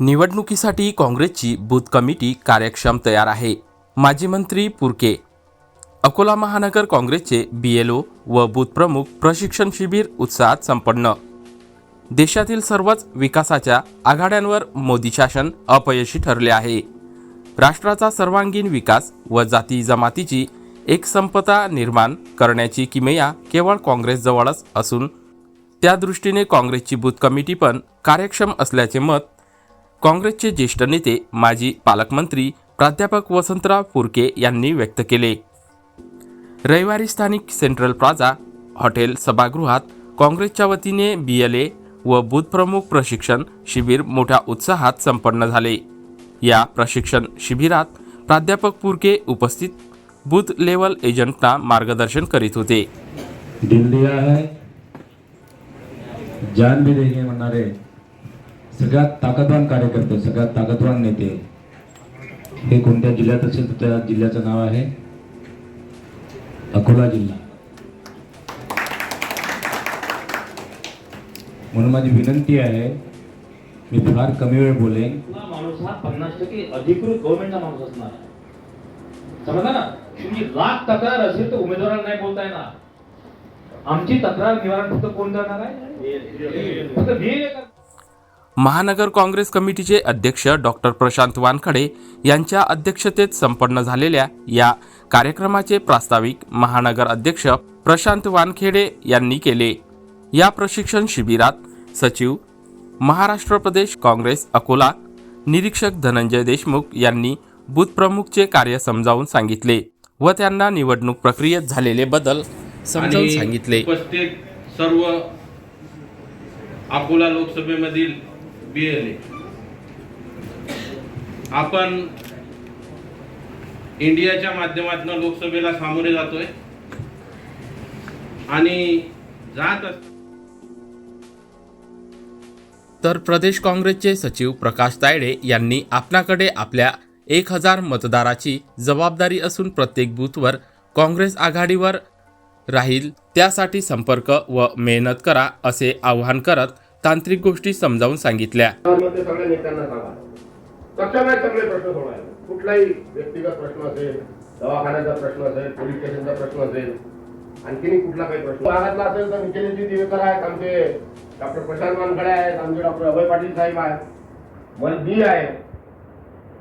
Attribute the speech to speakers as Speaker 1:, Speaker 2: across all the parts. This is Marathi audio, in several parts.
Speaker 1: निवडणुकीसाठी काँग्रेसची बूथ कमिटी कार्यक्षम तयार आहे. माजी मंत्री पुरके. अकोला महानगर काँग्रेसचे बी एल ओ व बूथ प्रमुख प्रशिक्षण शिबिर उत्साहात संपन्न. देशातील सर्वच विकासाच्या आघाड्यांवर मोदी शासन अपयशी ठरले आहे. राष्ट्राचा सर्वांगीण विकास व जाती जमातीची एकसंपता निर्माण करण्याची किमया केवळ काँग्रेसजवळच असून त्या दृष्टीने काँग्रेसची बूथ कमिटी पण कार्यक्षम असल्याचे मत काँग्रेसचे ज्येष्ठ नेते माजी पालकमंत्री प्राध्यापक वसंतराव पुरके यांनी व्यक्त केले. रविवारी स्थानिक सेंट्रल प्लाझा हॉटेल सभागृहात काँग्रेसच्या वतीने बी एल ए व बूथप्रमुख प्रशिक्षण शिबिर मोठ्या उत्साहात संपन्न झाले. या प्रशिक्षण शिबिरात प्राध्यापक पुरके उपस्थित बूथ लेवल एजंटना मार्गदर्शन करीत होते.
Speaker 2: दिल दिया है जान भी देंगे म्हणणारे. सगळ्यात ताकदवान कार्यकर्ते सगळ्यात ताकदवान नेते हे कोणत्या जिल्ह्यात असेल तर त्या जिल्ह्याचं नाव आहे अकोला जिल्हा. म्हणून माझी विनंती आहे मी फार कमी वेळ बोलेन.
Speaker 3: माणूस हा पन्नास टक्के अधिकृत गव्हर्नमेंटचा माणूस असणार? आहे समजा ना? तुमची लाख तक्रार असेल तर उमेदवाराला नाही बोलता येणार. आमची तक्रार निवारण फक्त कोण करणार आहे? फक्त.
Speaker 1: महानगर काँग्रेस कमिटीचे अध्यक्ष डॉक्टर प्रशांत वानखडे यांच्या अध्यक्षतेत संपन्न झालेल्या या कार्यक्रमाचे प्रास्ताविक महानगर अध्यक्ष प्रशांत वानखेडे यांनी केले. या प्रशिक्षण शिबिरात सचिव महाराष्ट्र प्रदेश काँग्रेस अकोला निरीक्षक धनंजय देशमुख यांनी बूथ प्रमुखचे कार्य समजावून सांगितले व त्यांना निवडणूक प्रक्रियेत झालेले बदल समजावून सांगितले.
Speaker 4: उपस्थित सर्व अकोला लोकसभेमधील बी एल ए आपण इंडियाच्या माध्यमातून लोकसभेला सामोरे जातोय. आणि जात
Speaker 1: तर प्रदेश काँग्रेसचे सचिव प्रकाश तायडे यांनी आपणाकडे आपल्या एक हजार मतदाराची जबाबदारी असून प्रत्येक बूथवर काँग्रेस आघाडीवर राहील त्यासाठी संपर्क व मेहनत करा असे आवाहन करत तांत्रिक गोष्टी समजावून सांगितल्या.
Speaker 5: नेत्यांना सांगा. सगळे प्रश्न कुठलाही व्यक्तिगत प्रश्न असेल दवाखान्याचा प्रश्न असेल पोलीस स्टेशनचा प्रश्न असेल आणखीनही कुठला काही प्रश्न. भागातला असेल तर निखिलजी दिवेकर आहेत आमचे. डॉक्टर प्रशांत वानखडे आहेत आमचे डॉक्टर अभय पाटील साहेब आहेत. मन बी आहे.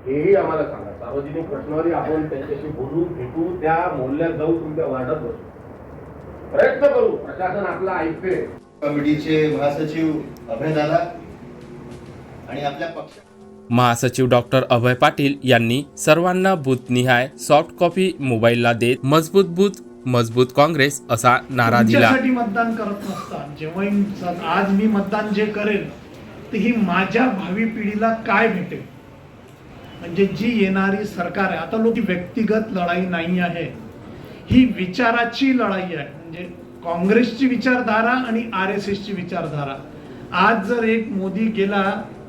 Speaker 5: हेही आम्हाला सांगा. सार्वजनिक प्रश्नावरी आपण त्यांच्याशी बोलू भेटू त्या मूल्यात जाऊ तुमच्या वार्डात बसू. प्रयत्न करू. प्रशासन आपला ऐकते
Speaker 6: कमिटीचे महासचिव अभय दादा आणि आपल्या पक्ष
Speaker 1: महासचिव डॉक्टर अभय पाटील यांनी सर्वांना बूथनिहाय सॉफ्ट कॉपी मोबाईलला देत मजबूत बूथ मजबूत काँग्रेस असा नारा दिला.
Speaker 7: मतदान करत नसता जेव्हा आज मी मतदान जे करेल ते ही माझ्या भावी पिढीला काय भेटेल? म्हणजे जी येणारी सरकार आहे आता लोक व्यक्तिगत लढाई नाही आहे. ही विचाराची लढाई आहे. म्हणजे काँग्रेसची विचारधारा आणि आर एस एसची विचारधारा. आज जर एक मोदी गेला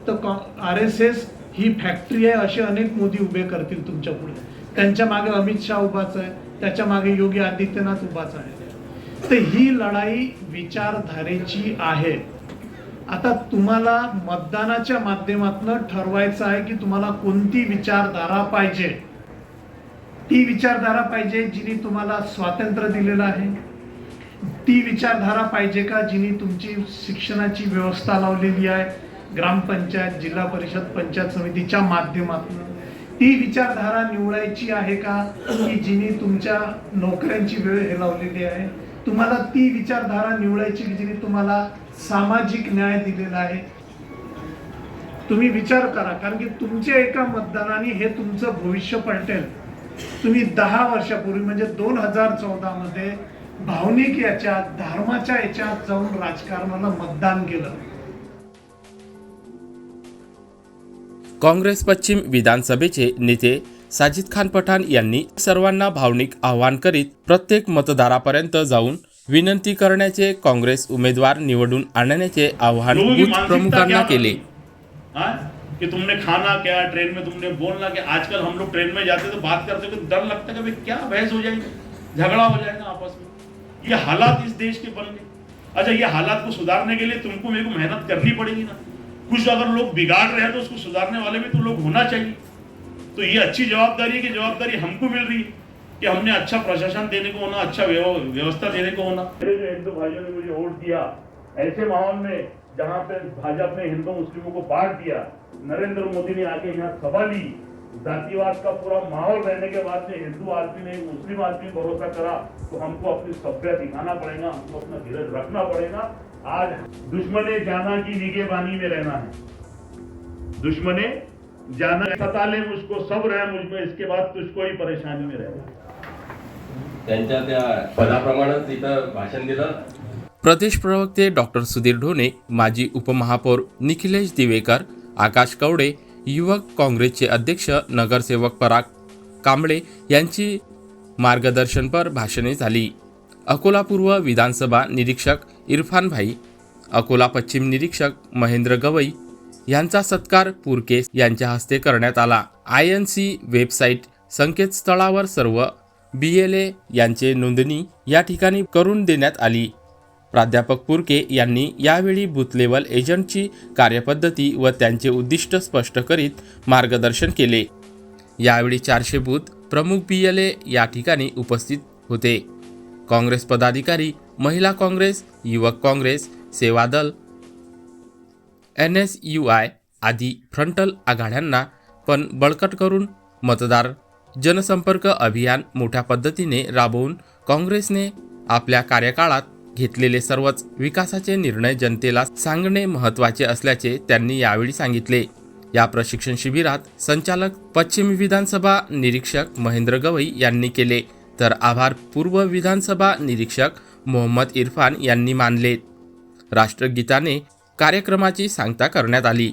Speaker 7: तर आर एस एस ही फॅक्टरी आहे असे अनेक मोदी उभे करतील तुमच्यापुढे. त्यांच्या मागे अमित शहा उभाच आहे त्याच्यामागे योगी आदित्यनाथ उभाच आहे. तर ही लढाई विचारधारेची आहे. आता तुम्हाला मतदानाच्या माध्यमातून ठरवायचं आहे की तुम्हाला कोणती विचारधारा पाहिजे. ती विचारधारा पाहिजे जिने तुम्हाला स्वातंत्र्य दिलेलं आहे. ती विचारधारा पाहिजे का जिने तुमची शिक्षणाची व्यवस्था लावलेली आहे ग्रामपंचायत जिल्हा परिषद पंचायत समितीच्या माध्यमातून? ती विचारधारा निवडायची आहे का की जिने तुमच्या नोकऱ्यांची वेळ हे लावलेली आहे? तुम्हाला ती विचारधारा निवडायची की जिने तुम्हाला सामाजिक न्याय दिलेला आहे? तुम्ही विचार करा कारण की तुमच्या एका मतदानाने हे तुमचं भविष्य पलटेल. तुम्ही दहा वर्षापूर्वी म्हणजे दोन हजार चौदा मध्ये भावनिक याच्यात धर्माच्या याच्यात जाऊन राजकारणाला मतदान केलं.
Speaker 1: काँग्रेस पश्चिम विधानसभेचे नेते साजिद खान पठाण यांनी सर्वांना भावनिक आवाहन करीत प्रत्येक मतदारापर्यंत जाऊन विनंती करण्याचे काँग्रेस उमेदवार निवडून आणण्याचे आवाहन
Speaker 8: की
Speaker 1: प्रमुखांना केले?
Speaker 8: कि तुमने खाना क्या ट्रेन में तुमने बोलना क्या? आजकल हम लोग ट्रेन में जाते तो बात करते तो डर लगता है कि क्या बहस हो जाएगी? झगड़ा हो जाएगा आपस में। ये हालात इस देश के बन गए। अच्छा ये हालात को सुधारने के लिए तुमको मेरे को मेहनत करनी पड़ेगी ना। कुछ अगर लोग बिगाड़ रहे हैं तो उसको सुधारने वाले भी तो लोग होना चाहिए। तो ये अच्छी जवाबदारी है कि जवाबदारी हमको मिल रही है कि हमने अच्छा प्रशासन देने को होना अच्छा व्यवस्था देने को होना। जो हिंदू भाइयों ने मुझे वोट दिया, ऐसे माहौल में जहाँ पे भाजपा ने हिंदू मुस्लिमों को बांट दिया, नरेंद्र मोदी ने आके यहाँ सभा ली जातिवाद का पूरा माहौल रहने के बाद में हिंदू आदमी ने मुस्लिम आदमी भरोसा करा तो हमको अपनी सभ्य दिखाना पड़ेगा हमको अपना धीरज रखना पड़ेगा। आज दुश्मने जाना की निगेबानी में रहना है। दुश्मने जाना सता ले मुझको सब रहे मुझमें इसके बाद तुझको ही परेशानी में रहना
Speaker 9: त्यांच्या त्या पदाप्रमाणेच इथं भाषण दिलं.
Speaker 1: प्रदेश प्रवक्ते डॉक्टर सुधीर ढोणे माजी उपमहापौर निखिलेश दिवेकर आकाश कवडे युवक काँग्रेसचे अध्यक्ष नगरसेवक पराग कांबळे यांची मार्गदर्शनपर भाषणे झाली. अकोला पूर्व विधानसभा निरीक्षक इरफान भाई अकोला पश्चिम निरीक्षक महेंद्र गवई यांचा सत्कार पुरके यांच्या हस्ते करण्यात आला. आय एन सी वेबसाईट संकेतस्थळावर सर्व बी एल ए यांचे नोंदणी या ठिकाणी करून देण्यात आली. प्राध्यापक पुरके यांनी यावेळी बूथ लेवल एजंटची कार्यपद्धती व त्यांचे उद्दिष्ट स्पष्ट करीत मार्गदर्शन केले. यावेळी चारशे बूथ प्रमुख बी एल ए या ठिकाणी उपस्थित होते. काँग्रेस पदाधिकारी महिला काँग्रेस युवक Congress Sevadal N S U I आदी फ्रंटल आघाड्यांना पण बळकट करून मतदार जनसंपर्क अभियान मोठ्या पद्धतीने राबवून काँग्रेसने आपल्या कार्यकाळात घेतलेले सर्वच विकासाचे निर्णय जनतेला सांगणे महत्त्वाचे असल्याचे त्यांनी यावेळी सांगितले. या प्रशिक्षण शिबिरात संचालक पश्चिम विधानसभा निरीक्षक महेंद्र गवई यांनी केले. तर आभार पूर्व विधानसभा निरीक्षक मोहम्मद इरफान यांनी मानले. राष्ट्रगीताने कार्यक्रमाची सांगता करण्यात आली.